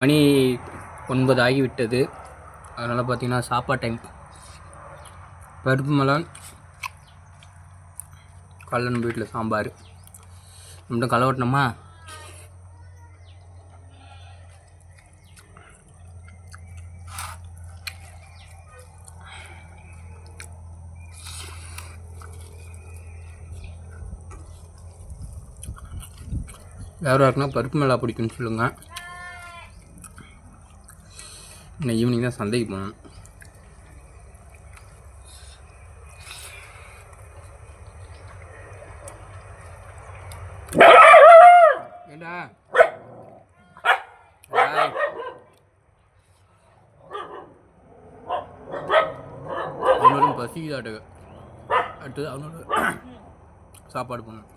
மணி ஒன்பது ஆகிவிட்டது அதனால் பார்த்திங்கன்னா சாப்பாடு டைம் பருப்பு மலான் காலைல நம்ம வீட்டில் சாம்பார். மட்டும் களை ஓட்டணுமா யார் பருப்பு மிளகா பிடிக்குன்னு சொல்லுங்கள் இன்னும் ஈவினிங் தான் சந்தைக்கு போகணும். ஏண்டா? ஏய். அவனோட அடுத்தது அவனோட சாப்பாடு பண்ணும்